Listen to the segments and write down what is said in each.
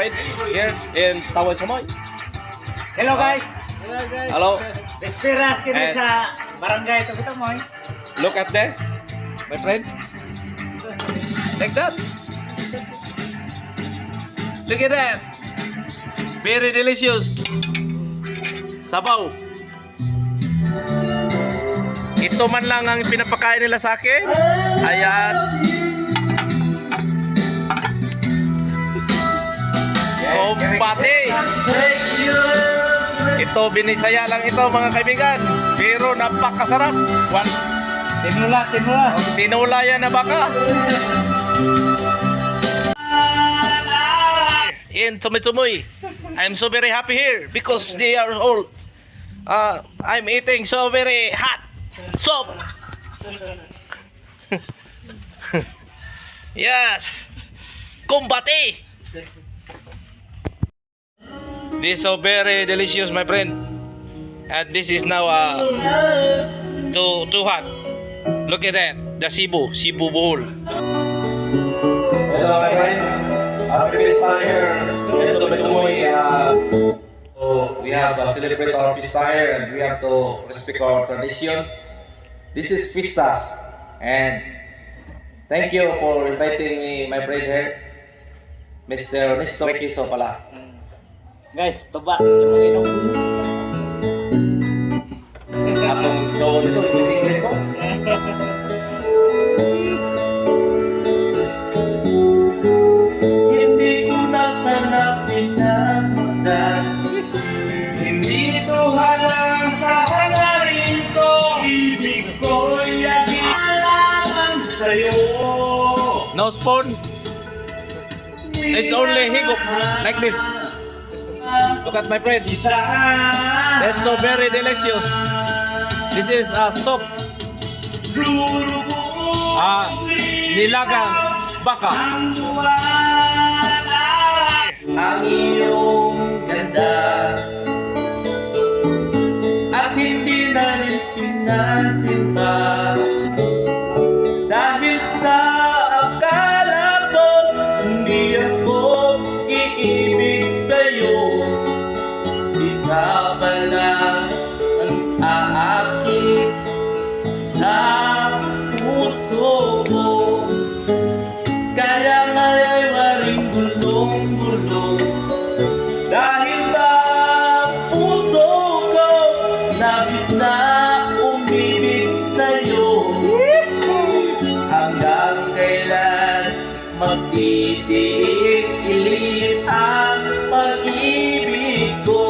friend here in Tawad Chamoy. Hello guys. Hello. Despiras kini Eh. sa barangay eh. Look at this, my friend. Like that. Look at that. Very delicious. Sabaw. Ito man lang ang pinapakain nila sa akin. Ayan. Kumpati. Ito, binisaya lang ito mga kaibigan. Pero napakasarap. One, Tinula, tinula. Tinula yan na baka. In Tumuy I'm so very happy here because they are all uh, I'm eating so very hot soup. yes. Kumbati. This is so very delicious my friend. And this is now uh, too too hot. Look at that, the Cebu, Cebu bowl. Hello, my friend. Pista here. Let's do it uh, so we have to celebrate our Pista here and we have to respect our tradition. This is Pistas and thank you for inviting me, my friend here. Mr. Nestor Kiso pala. Guys, tuba mga inom beans. Atong so dito, English ko. Hindi ko na sana pinamasdan Hindi ito halang sa hangarin ko Ibig ko'y agilaman sa'yo No spoon. It's only higop like this. Look at my friend. That's so very delicious. This is a soup. Ah, nilagang baka. Ang iyong ganda At hindi na rin pinasin magtitiis Ilit ang pag-ibig ko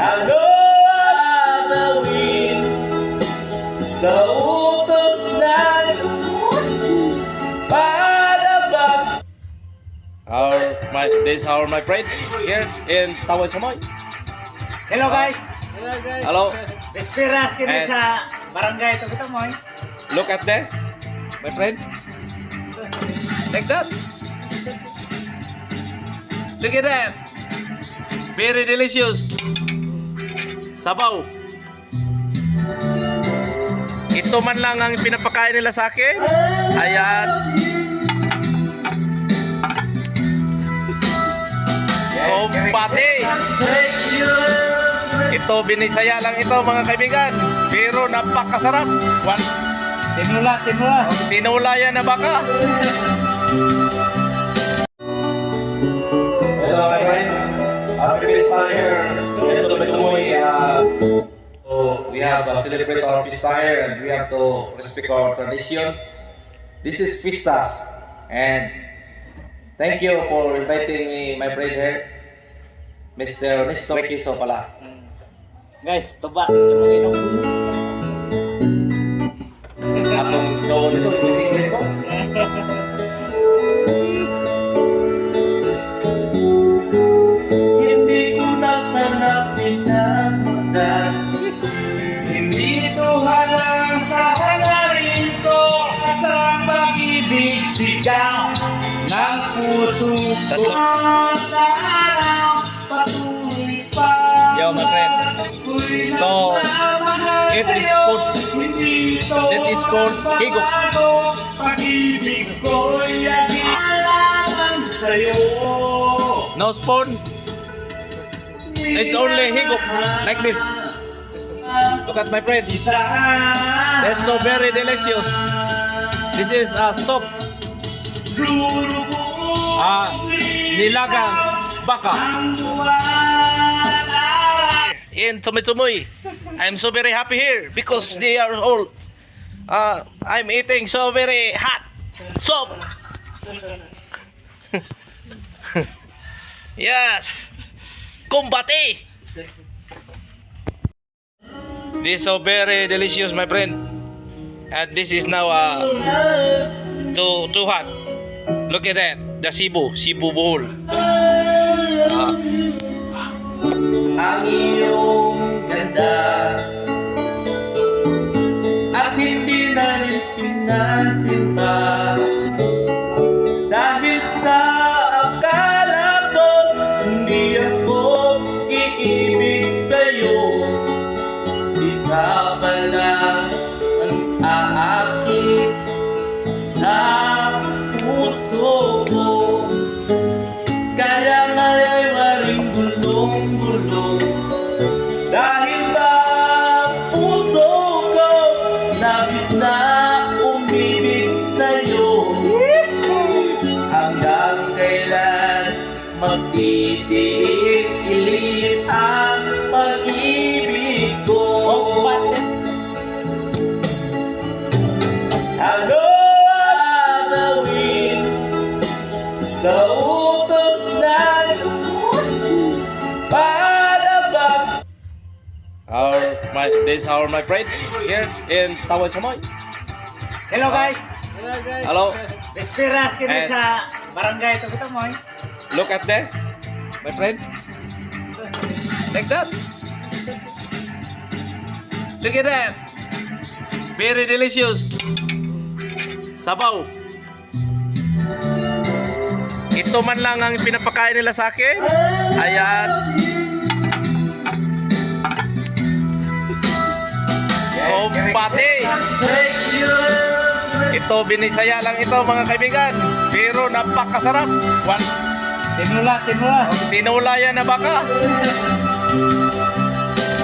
Ano ang gawin sa utos ng palabang Our my this is our my friend here in Tawad Chamoy. Hello guys. Hello. Despiras kini Eh. sa barangay ito kita mo. eh. Look at this, my friend. Like that. Look at that. Very delicious. Sabaw. Ito man lang ang pinapakain nila sa akin. Ayan. Kumpati. Ito, binisaya lang ito mga kaibigan. Pero napakasarap. One, Tinula, tinula. Tinula yan na baka. Hello my friend, happy Pista here. Let's do it uh, so we have to celebrate our Pista here and we have to respect our tradition. This is Pistas and thank you for inviting me, my friend here. Mr. Nestor Kiso pala. Guys, tuba yung mga inom beans. Atong so dito, English English ko. Hindi ko na sana pinamasdan Hindi ito halang sa hangarin ko Sa pag-ibig sigaw ng puso ko At araw patuloy pa Yo, my friend. It is called- That is called higop. Pag-ibig ko'y agilangan sa'yo. No spawn. It's only higop. Like this. Look at my friend. That's so very delicious. This is a soup. Ah, nilagang baka. In Tumitumoy. I'm so very happy here because they are all uh, I'm eating so very hot soup. yes. Kumbati. This is so very delicious, my friend. And this is now uh, too too hot. Look at that, the Cebu, Cebu bowl. Ah. ang iyong ganda pa. Dahil sa akala ko Hindi ako iibig sa'yo. Ang aakit sa puso ko. Kaya nga'y maring gulong-gulong. Dahil ba puso ko Nabis na umibig sa'yo. Hanggang kailan magtitiis Ilit ang pag-ibig ko. Ano ang gawin sa utos ng para bang Our my this is our my friend here in Tawad Chamoy. Hello guys. Hello. Desperados kini And- sa barangay ito kita mo. Look at this, my friend. Like that. Look at that. Very delicious. Sabaw. Ito man lang ang pinapakain nila sa akin. Ayan. Kumpati. Ito, binisaya lang ito mga kaibigan. Pero napakasarap. One, Tinula, tinula. Tinula yan na baka.